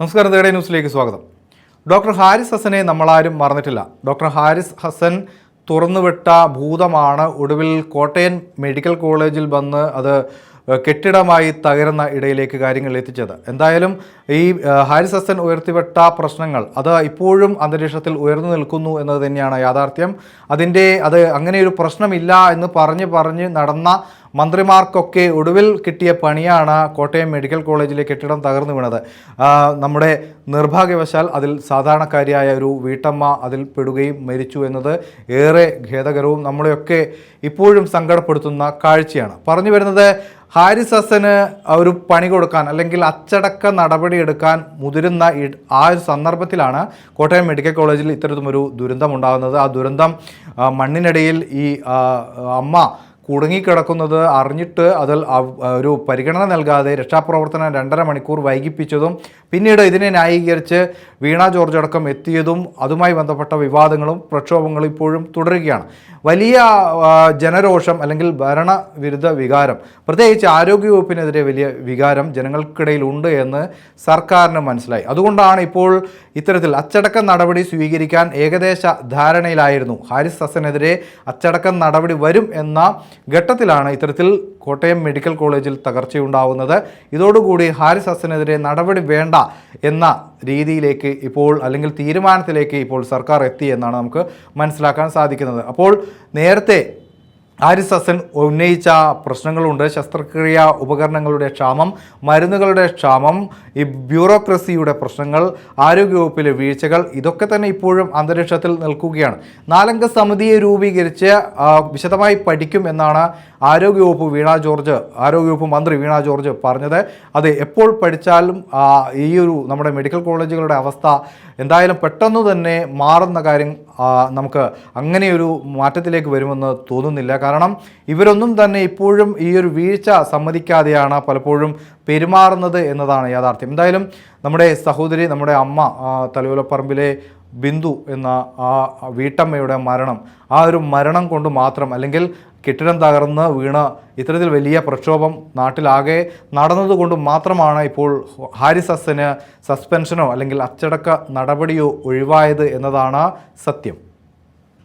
നമസ്കാരം ദേഡേ ന്യൂസിലേക്ക് സ്വാഗതം. ഡോക്ടർ ഹാരിസ് ഹസനെ നമ്മളാരും മറന്നിട്ടില്ല. ഡോക്ടർ ഹാരിസ് ഹസൻ തുറന്നുവിട്ട ഭൂതമാണ് ഒടുവിൽ കോട്ടയം മെഡിക്കൽ കോളേജിൽ വന്ന് അത് കെട്ടിടമായി തകരുന്ന ഇടയിലേക്ക് കാര്യങ്ങൾ എത്തിച്ചത്. എന്തായാലും ഈ ഹാരിസ് ഹസൻ ഉയർത്തിവിട്ട പ്രശ്നങ്ങൾ അത് ഇപ്പോഴും അന്തരീക്ഷത്തിൽ ഉയർന്നു നിൽക്കുന്നു എന്നത് തന്നെയാണ് യാഥാർത്ഥ്യം. അതിന്റെ അത് അങ്ങനെ ഒരു പ്രശ്നമില്ല എന്ന് പറഞ്ഞ് പറഞ്ഞ് നടന്ന മന്ത്രിമാർക്കൊക്കെ ഒടുവിൽ കിട്ടിയ പണിയാണ് കോട്ടയം മെഡിക്കൽ കോളേജിലെ കെട്ടിടം തകർന്നു വീണത്. നമ്മുടെ നിർഭാഗ്യവശാൽ അതിൽ സാധാരണക്കാരിയായ ഒരു വീട്ടമ്മ അതിൽ പെടുകയും മരിച്ചു എന്നത് ഏറെ ഖേദകരവും നമ്മളെയൊക്കെ ഇപ്പോഴും സങ്കടപ്പെടുത്തുന്ന കാഴ്ചയാണ്. പറഞ്ഞു വരുന്നത് ഹാരിസ് ഹസന് ഒരു പണി കൊടുക്കാൻ അല്ലെങ്കിൽ അച്ചടക്ക നടപടി എടുക്കാൻ മുതിരുന്ന ആ ഒരു സന്ദർഭത്തിലാണ് കോട്ടയം മെഡിക്കൽ കോളേജിൽ ഇത്തരത്തിലൊരു ദുരന്തം ഉണ്ടാകുന്നത്. ആ ദുരന്തം മണ്ണിനടിയിൽ ഈ അമ്മ കുടുങ്ങിക്കിടക്കുന്നത് അറിഞ്ഞിട്ട് അതിൽ ഒരു പരിഗണന നൽകാതെ രക്ഷാപ്രവർത്തനം രണ്ടര മണിക്കൂർ വൈകിപ്പിച്ചതും പിന്നീട് ഇതിനെ ന്യായീകരിച്ച് വീണ ജോർജ് അടക്കം എത്തിയതും അതുമായി ബന്ധപ്പെട്ട വിവാദങ്ങളും പ്രക്ഷോഭങ്ങളും ഇപ്പോഴും തുടരുകയാണ്. വലിയ ജനരോഷം അല്ലെങ്കിൽ ഭരണവിരുദ്ധ വികാരം പ്രത്യേകിച്ച് ആരോഗ്യവകുപ്പിനെതിരെ വലിയ വികാരം ജനങ്ങൾക്കിടയിൽ ഉണ്ട് എന്ന് സർക്കാരിന് മനസ്സിലായി. അതുകൊണ്ടാണ് ഇപ്പോൾ ഇത്തരത്തിൽ അച്ചടക്ക നടപടി സ്വീകരിക്കാൻ ഏകദേശ ധാരണയിലായിരുന്നു. ഹാരിസ് ഹസനെതിരെ അച്ചടക്ക നടപടി വരും എന്ന ഘട്ടത്തിലാണ് ഇത്തരത്തിൽ കോട്ടയം മെഡിക്കൽ കോളേജിൽ തകർച്ചയുണ്ടാവുന്നത്. ഇതോടുകൂടി ഹാരിസ് ഹസനെതിരെ നടപടി വേണ്ട എന്ന രീതിയിലേക്ക് ഇപ്പോൾ അല്ലെങ്കിൽ തീരുമാനത്തിലേക്ക് ഇപ്പോൾ സർക്കാർ എത്തി എന്നാണ് നമുക്ക് മനസ്സിലാക്കാൻ സാധിക്കുന്നത്. അപ്പോൾ നേരത്തെ ഹാരിസ് ഹസൻ ഉന്നയിച്ച പ്രശ്നങ്ങളുണ്ട് ശസ്ത്രക്രിയ ഉപകരണങ്ങളുടെ ക്ഷാമം മരുന്നുകളുടെ ക്ഷാമം ഈ ബ്യൂറോക്രസിയുടെ പ്രശ്നങ്ങൾ ആരോഗ്യവകുപ്പിലെ വീഴ്ചകൾ ഇതൊക്കെ തന്നെ ഇപ്പോഴും അന്തരീക്ഷത്തിൽ നിൽക്കുകയാണ്. നാലംഗ സമിതിയെ രൂപീകരിച്ച് വിശദമായി പഠിക്കും എന്നാണ് ആരോഗ്യവകുപ്പ് വീണ ജോർജ് ആരോഗ്യവകുപ്പ് മന്ത്രി വീണ ജോർജ് പറഞ്ഞത്. അത് എപ്പോൾ പഠിച്ചാലും ഈ ഒരു നമ്മുടെ മെഡിക്കൽ കോളേജുകളുടെ അവസ്ഥ എന്തായാലും പെട്ടെന്ന് തന്നെ മാറുന്ന കാര്യം നമുക്ക് അങ്ങനെയൊരു മാറ്റത്തിലേക്ക് വരുമെന്ന് തോന്നുന്നില്ല. കാരണം ഇവരൊന്നും തന്നെ ഇപ്പോഴും ഈ ഒരു വീഴ്ച സമ്മതിക്കാതെയാണ് പലപ്പോഴും പെരുമാറുന്നത് എന്നതാണ് യാഥാർത്ഥ്യം. എന്തായാലും നമ്മുടെ സഹോദരി നമ്മുടെ അമ്മ തലയോലപ്പറമ്പിലെ ബിന്ദു എന്ന ആ വീട്ടമ്മയുടെ മരണം ആ ഒരു മരണം കൊണ്ട് മാത്രം അല്ലെങ്കിൽ കെട്ടിടം തകർന്ന് വീണ ഇത്തരത്തിൽ വലിയ പ്രക്ഷോഭം നാട്ടിലാകെ നടന്നതുകൊണ്ട് മാത്രമാണ് ഇപ്പോൾ ഹാരിസ് ഹസന് സസ്പെൻഷനോ അല്ലെങ്കിൽ അച്ചടക്ക നടപടിയോ ഒഴിവായത് എന്നതാണ് സത്യം.